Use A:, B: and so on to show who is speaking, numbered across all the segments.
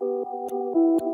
A: Thank you.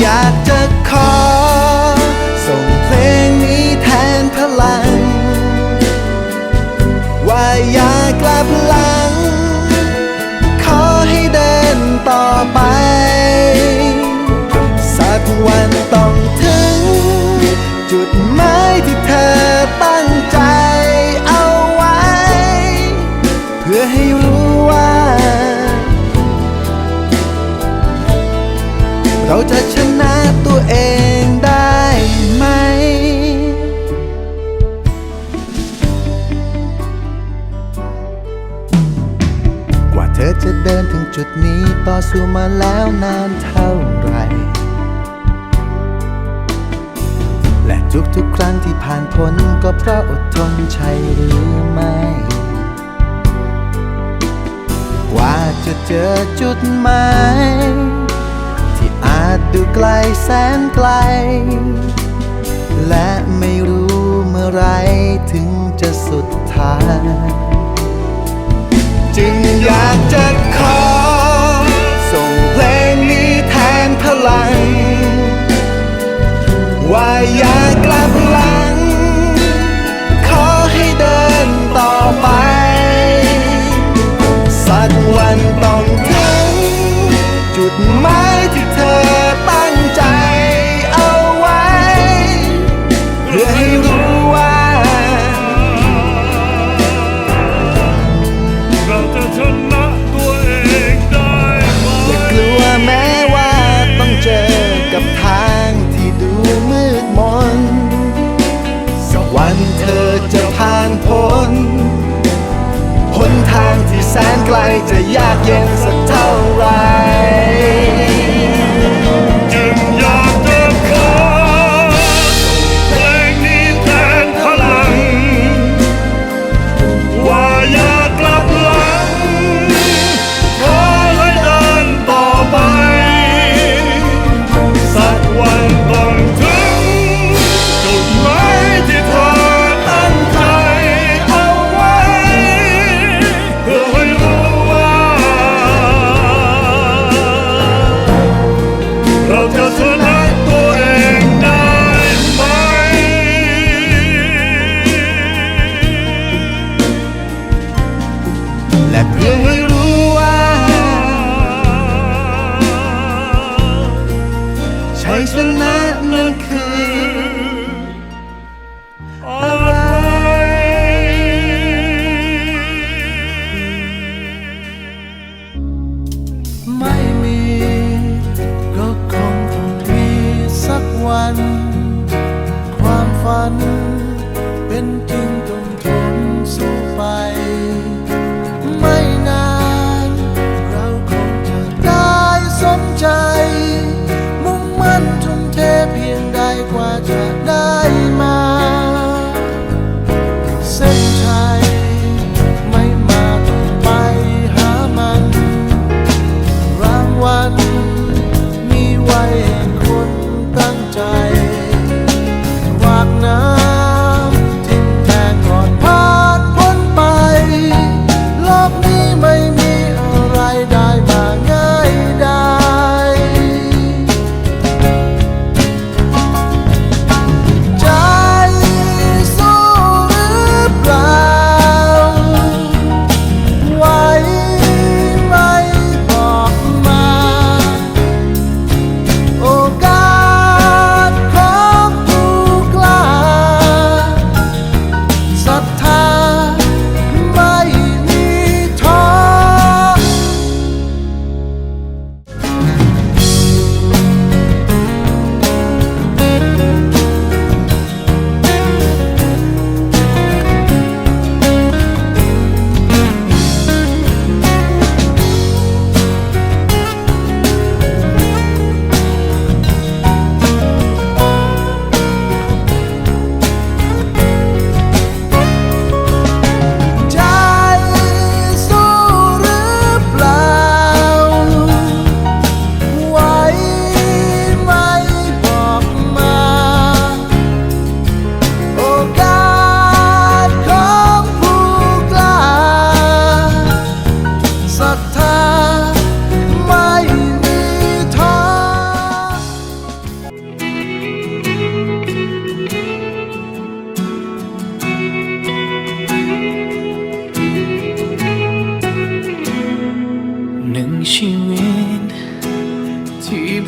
A: อยากจะขอ ส่งเพลงนี้แทนพลัง ว่าอย่ากลับหลัง ขอให้เดินต่อไป ธอจะเดินถึงจุดนี้ต่อสู้มาแล้วนานเท่าไร และทุกๆครั้งที่ผ่านพ้นก็เพราะอดทนใช่หรือไม่ กว่าจะเจอจุดหมายที่อาจดูไกลแสนไกล และไม่รู้เมื่อไรถึงจะสุดทาง จึงอยากจะขอ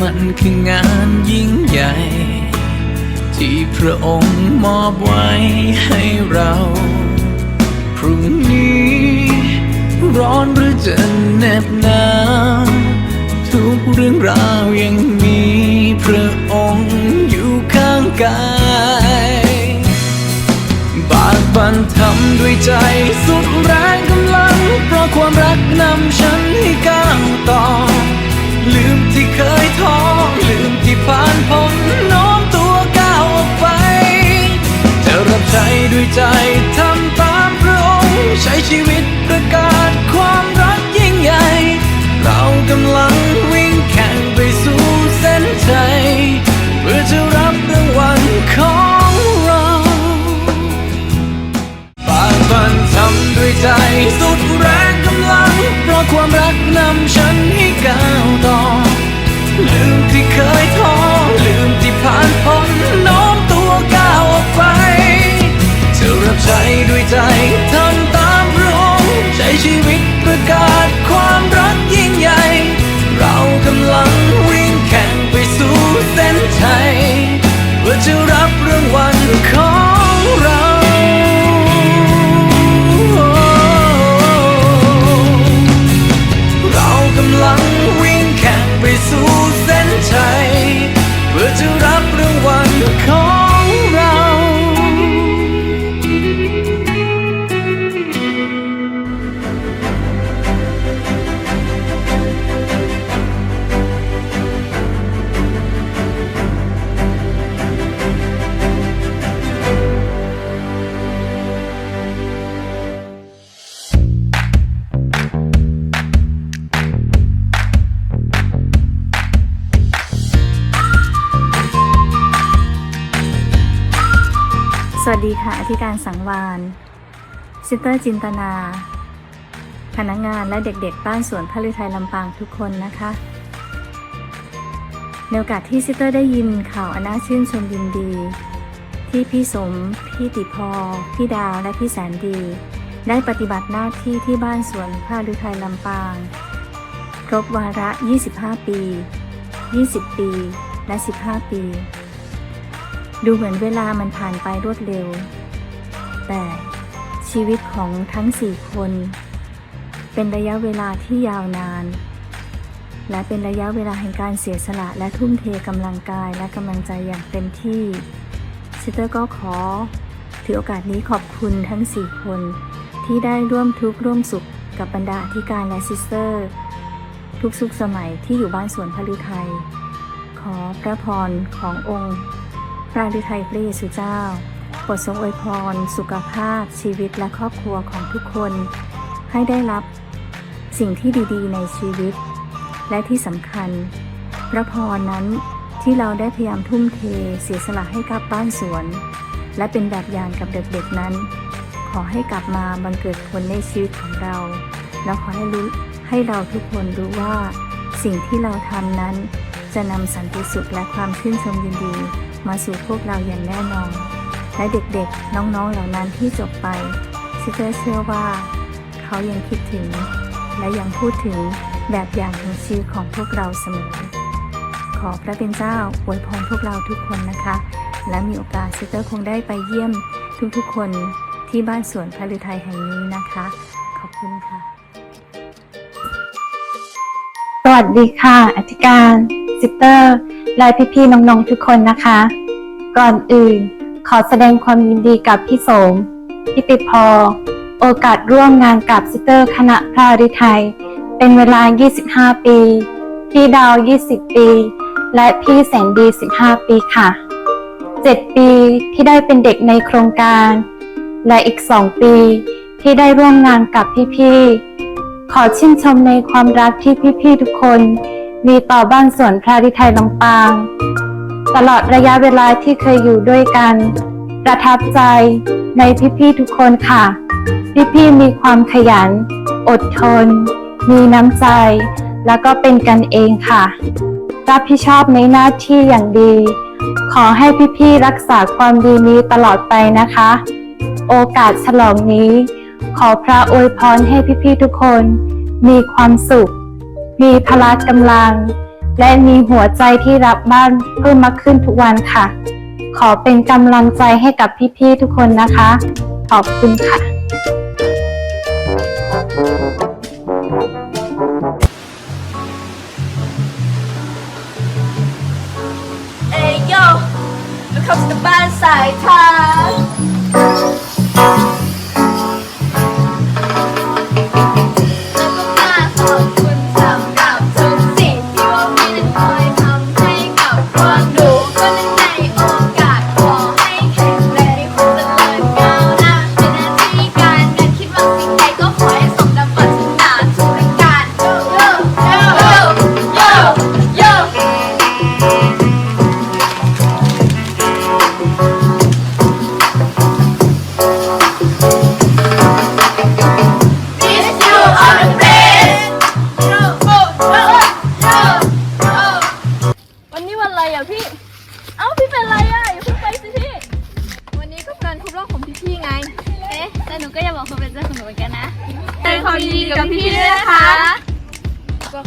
B: มันคืองานยิ่งใหญ่ ที่พระองค์มอบไว้ให้เรา พรุ่งนี้ ร้อนหรือจะเหน็บหนาวทุกเรื่องราวยังมีพระองค์อยู่ข้างกายบากบันทำด้วยใจสุดแรงกำลัง เพราะความรักนำฉันให้ก้าวต่อ ลืมที่เคยท้อลืมที่ผ่านพ้นโน้มตัวก้าวออกไปจะรับใช้ด้วยใจ ทำตามพระองค์ใช้ชีวิตประกาศ ดีค่ะอ
C: ธิการสังวานซิสเตอร์จินตนา พนักงานและเด็กๆบ้านสวนพลือไทยลำปางทุกคนนะคะในโอกาสที่ซิสเตอร์ได้ยินข่าวอน่าชื่นชมยินดี ที่พี่สม พี่ติพอ พี่ดาวและพี่แสนดี ได้ปฏิบัติหน้าที่ที่บ้านสวนพลือไทยลำปาง ครบวาระ 25 ปี 20 ปี และ 15 ปี ดูเหมือนเวลามันผ่านไปรวดเร็ว แต่ชีวิตของทั้งสี่คน เป็นระยะเวลาที่ยาวนาน และเป็นระยะเวลาแห่งการเสียสละและทุ่มเทกำลังกายและกำลังใจอย่างเต็มที่ซิสเตอร์ก็ขอ ถือโอกาสนี้ขอบคุณทั้งสี่คน ที่ได้ร่วมทุกข์ร่วมสุขกับบรรดาอธิการและซิสเตอร์ ทุกสุขสมัยที่อยู่บ้านสวนพลุไทยขอพระพรขององค์ พระฤทัยพระเยซูเจ้าโปรดทรงอวยพร สุขภาพ ชีวิตและครอบครัวของทุกคน ให้ได้รับสิ่งที่ดีๆ ในชีวิต และที่สำคัญ พระพรนั้นที่เราได้พยายามทุ่มเทเสียสละให้กับบ้านสวน และเป็นแบบอย่างกับเด็กๆนั้น ขอให้กลับมาบังเกิดผลในชีวิตของเรา แล้วขอให้รู้ให้เราทุกคนรู้ว่า สิ่งที่เราทำนั้นจะนำสันติสุขและความชื่นชมยินดี มาสู่พวกเราอย่างแน่นอน และเด็กๆ น้องๆเหล่านั้นที่จบไปซิสเตอร์เชื่อว่า เขายังคิดถึง และยังพูดถึงแบบอย่างของชีวิตของพวกเราเสมอ ขอพระเป็นเจ้าอวยพรพวกเราทุกคนนะคะ และมีโอกาสซิสเตอร์คงได้ไปเยี่ยมทุกๆคนที่บ้านสวนพระฤทัยแห่งนี้นะคะ ขอบคุณค่ะ
D: สวัสดีค่ะอธิการซิสเตอร์ และพี่ๆน้องๆทุกคนนะคะ ก่อนอื่นขอแสดงความยินดีกับพี่โสมพี่ติพอ โอกาสร่วมงานกับซิสเตอร์คณะพระฤทัยเป็นเวลา 25 ปี พี่ดาว 20 ปี และพี่แสนดี 15 ปีค่ะ 7 ปีที่ได้เป็นเด็กในโครงการ และอีก 2 ปีที่ได้ร่วมงานกับพี่ๆขอชื่นชมในความรักที่พี่ๆทุกคน มีต่อบ้านสวนพระริไทยลำปาง ตลอดระยะเวลาที่เคยอยู่ด้วยกัน ประทับใจในพี่ๆทุกคนค่ะ พี่ๆมีความขยัน อดทน มีน้ำใจ แล้วก็เป็นกันเองค่ะ รับผิดชอบในหน้าที่อย่างดี ขอให้พี่ๆรักษาความดีนี้ตลอดไปนะคะ โอกาสฉลองนี้ ขอพระอวยพรให้พี่ๆทุกคน มีความสุข มีพละกำลัง และมีหัวใจที่รักบ้านเพิ่มมากขึ้นทุกวันค่ะ ขอเป็นกำลังใจให้กับพี่ๆทุกคนนะคะ ขอบคุณค่ะ
E: เอ้ยโยลูกเข้าสู่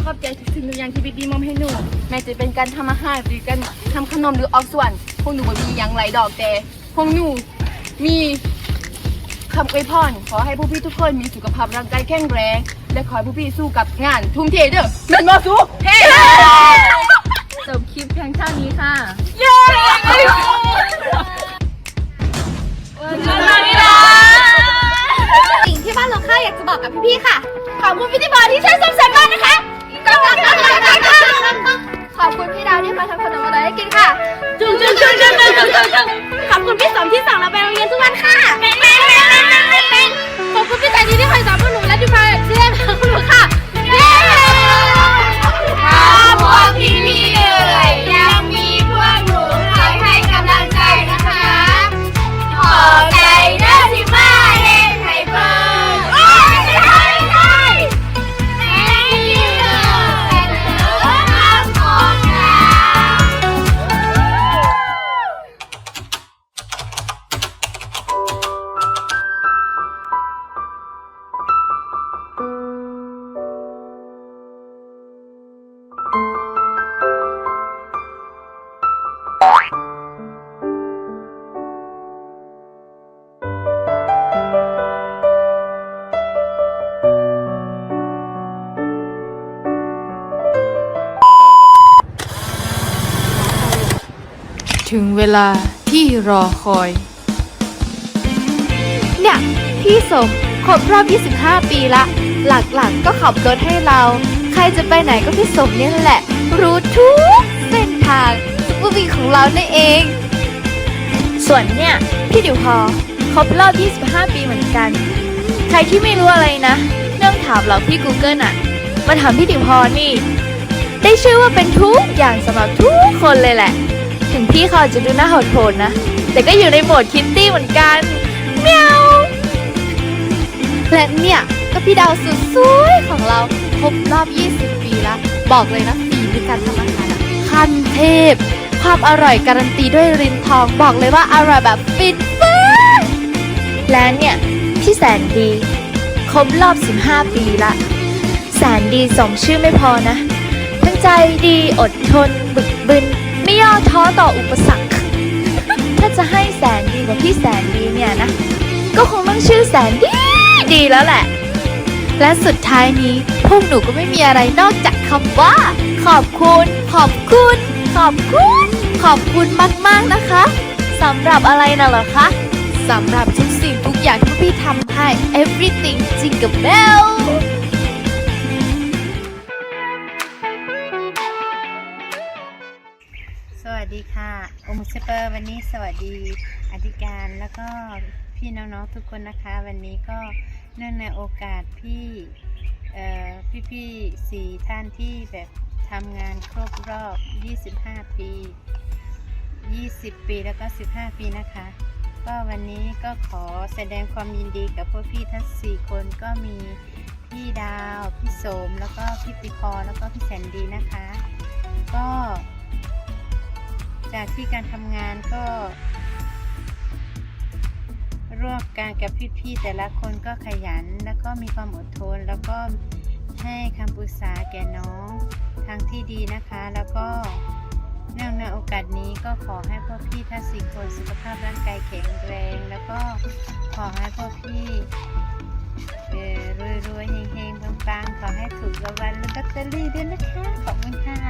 E: ขอบใจทุกสิ่งทุกอย่าง
F: ที่พี่ดีมอมให้หนูแม้จะเป็นการทำอาหารหรือการทำขนมหรือออกส่วนพวกหนูบ่มีอย่างไรดอกแต่พวกหนูมีคำอวยพรขอให้ผู้พี่ทุกคนมีสุขภาพร่างกายแข็งแรง และขอให้ผู้พี่สู้กับงาน ทุ่มเทเด้อเงินมาสู้เฮ้
E: จบคลิปเพียงเท่านี้ค่ะ
F: สิ่งที่บ้านเราค่าอยากจะบอกกับพี่ๆค่ะ ขอบคุณพิธีกรที่ช่วยส่งเสริมบ้านนะคะ ขอบคุณพี่ดาวที่มาทำขนมอะไรให้กินค่ะจุ๊จุ๊งจุ๊งจุ๊งจุ๊งจุ๊งจุ๊งขอบคุณพี่สมที่สั่งเราไป เวลาที่ร
G: อคอย
H: เนี่ย พี่สมครบรอบ 25 ปีละ หลักๆก็ขับรถให้เรา ใครจะไปไหนก็พี่สมเนี่ยแหละ รู้ทุกเส้นทางซุปเปอร์วีของเรานั่นเอง ส่วนเนี่ย พี่ดิวพอครบรอบ 25 ปีเหมือนกัน ใครที่ไม่รู้อะไรนะเรื่องถามเราพี่ Google อะมาถามพี่ดิวพอนี่ ได้ชื่อว่าเป็นทุกอย่างสำหรับทุกคนเลยแหละ ถึงพี่เขาอาจจะดูหน้าโหดๆนะ แต่ก็อยู่ในโหมดคิตตี้เหมือนกันเมียวและเนี่ยก็พี่ดาวสุดสวยของเราครบรอบ 20 ปีแล้วบอกเลยนะฝีมือการทำอาหารขั้นเทพ ความอร่อยการันตีด้วยรินทองบอกเลยว่าอร่อยแบบฟินฟ้าและเนี่ยพี่แสนดีครบรอบ 15 ปีละแสนดีสมชื่อไม่พอนะ ทั้งใจดีอดทนบึกบึน ท้อต่ออุปสรรค ถ้าจะให้แสนดีกว่าพี่แสนดีเนี่ยนะ ก็คงต้องชื่อแสนดีดีแล้วแหละ และสุดท้ายนี้พวกหนูก็ไม่มีอะไรนอกจากคำว่า ขอบคุณ ขอบคุณ ขอบคุณ ขอบคุณมากๆนะคะสำหรับอะไรน่ะเหรอคะสำหรับทุกสิ่งทุกอย่างที่พี่ทำให้ everything jingle bell
I: ดีค่ะโอมุสเปอร์ วันนี้สวัสดีอธิการแล้วก็พี่น้องๆทุกคนนะคะ วันนี้ก็เนื่องในโอกาสพี่พี่ๆสี่ท่านที่แบบทำงานครบรอบ 25 ปี 20 ปีแล้วก็ 15 ปีนะคะ ก็วันนี้ก็ขอแสดงความยินดีกับพวกพี่ทั้ง 4 คนก็มีพี่ดาว พี่โสม แล้วก็พี่ติพอแล้วก็พี่แสนดีนะคะ ก็ จากที่การทำงานก็ ร่วมกันกับพี่ๆแต่ละคนก็ขยัน แล้วก็มีความอดทน แล้วก็ให้คำปรึกษาแก่น้องทางที่ดีนะคะ แล้วก็เนื่องในโอกาสนี้ก็ขอให้พวกพี่ทั้งสี่คนสุขภาพร่างกายแข็งแรง แล้วก็ขอให้พวกพี่เอ่อรวยๆเฮงๆปังๆ ขอให้ถูกรางวัลลอตเตอรี่ด้วยนะคะ ขอบคุณค่ะ